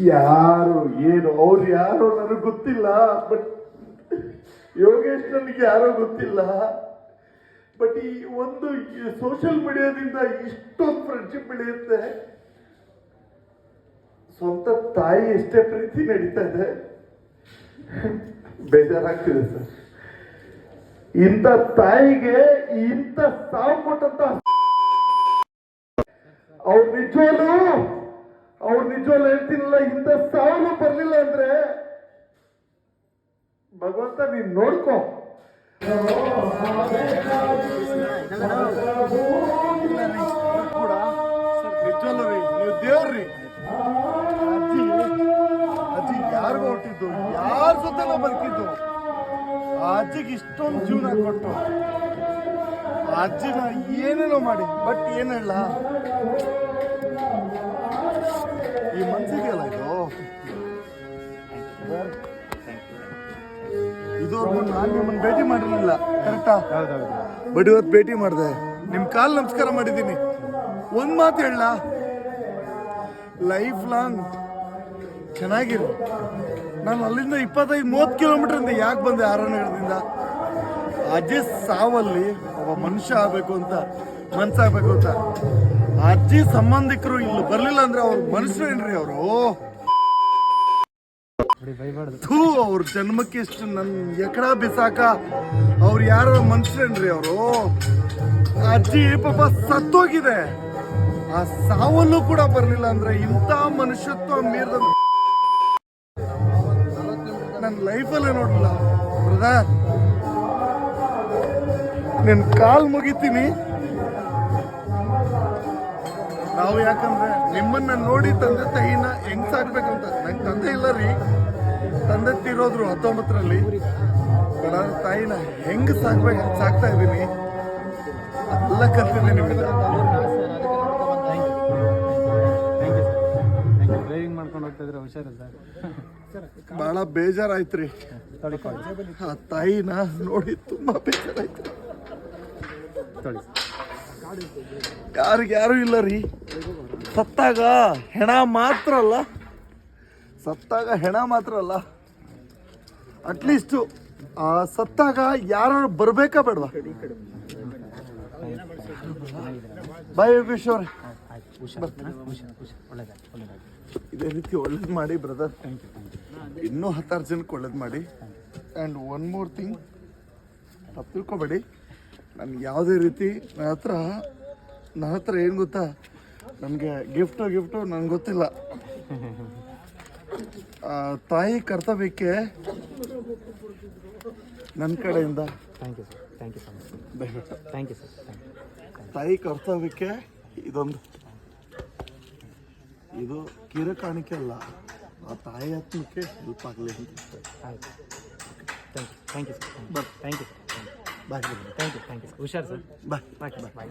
ಯಾರು, ಏನು, ಅವ್ರು ಯಾರು ನನಗೆ ಗೊತ್ತಿಲ್ಲ ಬಟ್ ಯೋಗೇಶ್ ನನಗೆ ಯಾರೋ ಗೊತ್ತಿಲ್ಲ. ಬಟ್ ಈ ಒಂದು ಸೋಷಿಯಲ್ ಮೀಡಿಯಾದಿಂದ ಇಷ್ಟೊಂದು ಫ್ರೆಂಡ್ಶಿಪ್ ಬೆಳೆಯುತ್ತೆ. ಸ್ವಂತ ತಾಯಿ ಎಷ್ಟೇ ಪ್ರೀತಿ ನಡೀತಾ ಇದೆ. ಬೇಜಾರಾಗ್ತಿದೆ ಸರ್. ಇಂಥ ತಾಯಿಗೆ ಇಂಥ ಸಾವು ಕೊಟ್ಟಂತ ಅವ್ರು ನಿಜವಾಗ್ಲೂ ಅವ್ರು ನಿಜವಾಗ್ಲೂ ಹೇಳ್ತೀನಲ್ಲ ಇಂಥ ಸಾವು ಬರಲಿಲ್ಲ ಅಂದ್ರೆ, ಭಗವಂತ ನೀನ್ ನೋಡ್ಕೋ. ಕೂಡ ನಿಜವಲ್ಲ ರೀ ನೀವು ದೇವ್ರಿ ಅಜ್ಜಿ ಅಜ್ಜಿ ಯಾರಿಗೂ ಹುಟ್ಟಿದ್ದು ಯಾರ ಜೊತೆಲ್ಲ ಬದುಕಿದ್ದು ಆ ಅಜ್ಜಿಗೆ ಇಷ್ಟೊಂದು ಜೀವನ ಕೊಟ್ಟು ಆ ಅಜ್ಜಿನ ಏನೇನೋ ಮಾಡಿ, ಬಟ್ ಏನ್ ನಾನು ನಿಮ್ಮನ್ನ ಭೇಟಿ ಮಾಡಿರಲಿಲ್ಲ ಕರೆಕ್ಟಾ? ಬಟ್ ಇವತ್ತು ಭೇಟಿ ಮಾಡಿದೆ. ನಿಮ್ಮ ಕಾಲ್ ನಮಸ್ಕಾರ ಮಾಡಿದ್ದೀನಿ. ಒಂದು ಮಾತು ಹೇಳ ಲೈಫ್ ಲಾಂಗ್ ಚೆನ್ನಾಗಿರು. ನಾನು ಅಲ್ಲಿಂದ ಇಪ್ಪತ್ತೈದು ಮೂವತ್ತು ಕಿಲೋಮೀಟರ್ ಇಂದ ಯಾಕೆ ಬಂದೆ ಆರನಗರದಿಂದ ಅಜ್ಜಿ ಸಾವಲ್ಲಿ ಒಬ್ಬ ಮನುಷ್ಯ ಆಗಬೇಕು ಅಂತ ಮನ್ಸಾಗ್ಬೇಕು ಅಂತ. ಅಜ್ಜಿ ಸಂಬಂಧಿಕರು ಇಲ್ಲಿ ಬರಲಿಲ್ಲ ಅಂದ್ರೆ ಅವ್ರ ಮನುಷ್ಯರೇನ್ರಿ ಅವರು? ಥೂ, ಅವ್ರ ಜನ್ಮಕ್ಕೆ ಎಷ್ಟು ನನ್ನ ಎಕಡ ಬಿಸಾಕ ಅವ್ರು ಯಾರ ಮನುಷ್ಯನ್ರಿ ಅವರು? ಅಜ್ಜಿ, ಪಾಪ ಸತ್ತೋಗಿದೆ. ಆ ಸಾವಲ್ಲೂ ಕೂಡ ಬರಲಿಲ್ಲ ಅಂದ್ರೆ ಇಂಥ ಮನುಷ್ಯತ್ವ ಮೀರಿದ ನನ್ನ ಲೈಫಲ್ಲೇ ನೋಡಲ್ಲ ಬ್ರದರ್, ನಿನ್ ಕಾಲ್ ಮುಗಿತೀನಿ. ನಾವು ಯಾಕಂದ್ರೆ ನಿಮ್ಮನ್ನ ನೋಡಿ ತಂದೆ ತಾಯಿನ ಹೆಂಗ್ ಸಾಕ್ಬೇಕಂತ ನಂಗೆ ತಂದೆ ಇಲ್ಲ ರೀ. ತಂದೆ ತೀರೋದ್ರು ಹತ್ತೊಂಬತ್ತರಲ್ಲಿ ಬಡ, ತಾಯಿನ ಹೆಂಗ್ ಸಾಕ್ಬೇಕು ಸಾಕ್ತಾ ಇದ್ದೀನಿ ಎಲ್ಲ ಕಲ್ತಿದ್ದೀನಿ ನಿಮಗೆ ಡ್ರೈವಿಂಗ್ ಮಾಡ್ಕೊಂಡು ಬಹಳ ಬೇಜಾರಾಯ್ತ್ರಿ. ತೊಳಿ ಕಾಲ್ ಆ ತಾಯಿನ ನೋಡಿ ತುಂಬಾ ಬೇಜಾರಾಯ್ತು ಯಾರಿಗ್ಯಾರು ಯಾರಿಗೆ ಯಾರು ಇಲ್ಲ ರೀ. ಸತ್ತಾಗ ಹೆಣ ಮಾತ್ರ ಅಲ್ಲ. ಸತ್ತಾಗ ಹೆಣ ಮಾತ್ರ ಅಲ್ಲ. ಅಟ್ಲೀಸ್ಟು ಆ ಸತ್ತಾಗ ಯಾರು ಬರಬೇಕಾ ಬೇಡವಾ? ಬಾಯ್ ಯೋಗೇಶ್ ಅವ್ರೆ. ಆಯ್ತು ಹುಷಾರ್ ಹುಷಾರ್ ಹುಷಾರ್ ಒಳ್ಳೇದಾಯ್ತು ಒಳ್ಳೇದಾಯ್ತು ಇದೇ ರೀತಿ ಒಳ್ಳೇದು ಮಾಡಿ ಬ್ರದರ್ ಇನ್ನೂ ಹತ್ತಾರು ಜನಕ್ಕೆ ಒಳ್ಳೇದು ಮಾಡಿ. ಆ್ಯಂಡ್ ಒನ್ ಮೋರ್ ಥಿಂಗ್ ತಪ್ಪು ತಿಳ್ಕೊಬೇಡಿ. ನನ್ಗೆ ಯಾವುದೇ ರೀತಿ ನನ್ನ ಹತ್ರ ನನ್ನ ಹತ್ರ ಏನು ಗೊತ್ತಾ? ನನಗೆ ಗಿಫ್ಟು ಗಿಫ್ಟು ನನಗೆ ಗೊತ್ತಿಲ್ಲ. ತಾಯಿ ಕರ್ತವ್ಯಕ್ಕೆ ನನ್ನ ಕಡೆಯಿಂದ. Thank you sir thank you so much ದಯವಿಟ್ಟು. Thank you sir thank you ತಾಯಿ ಕರ್ತವ್ಯಕ್ಕೆ ಇದೊಂದು. ಇದು ಕಿರ ಕಾಣಿಕೆ ಅಲ್ಲ ಆ ತಾಯಿ ಆತ್ಮಕ್ಕೆ ಹೆಲ್ಪ್ ಆಗಲಿ ಅಂತ. ಆಯ್ತು thank you thank you sir. Thank you bye thank you thank you ಹುಷಾರ್ sir bye bye bye bye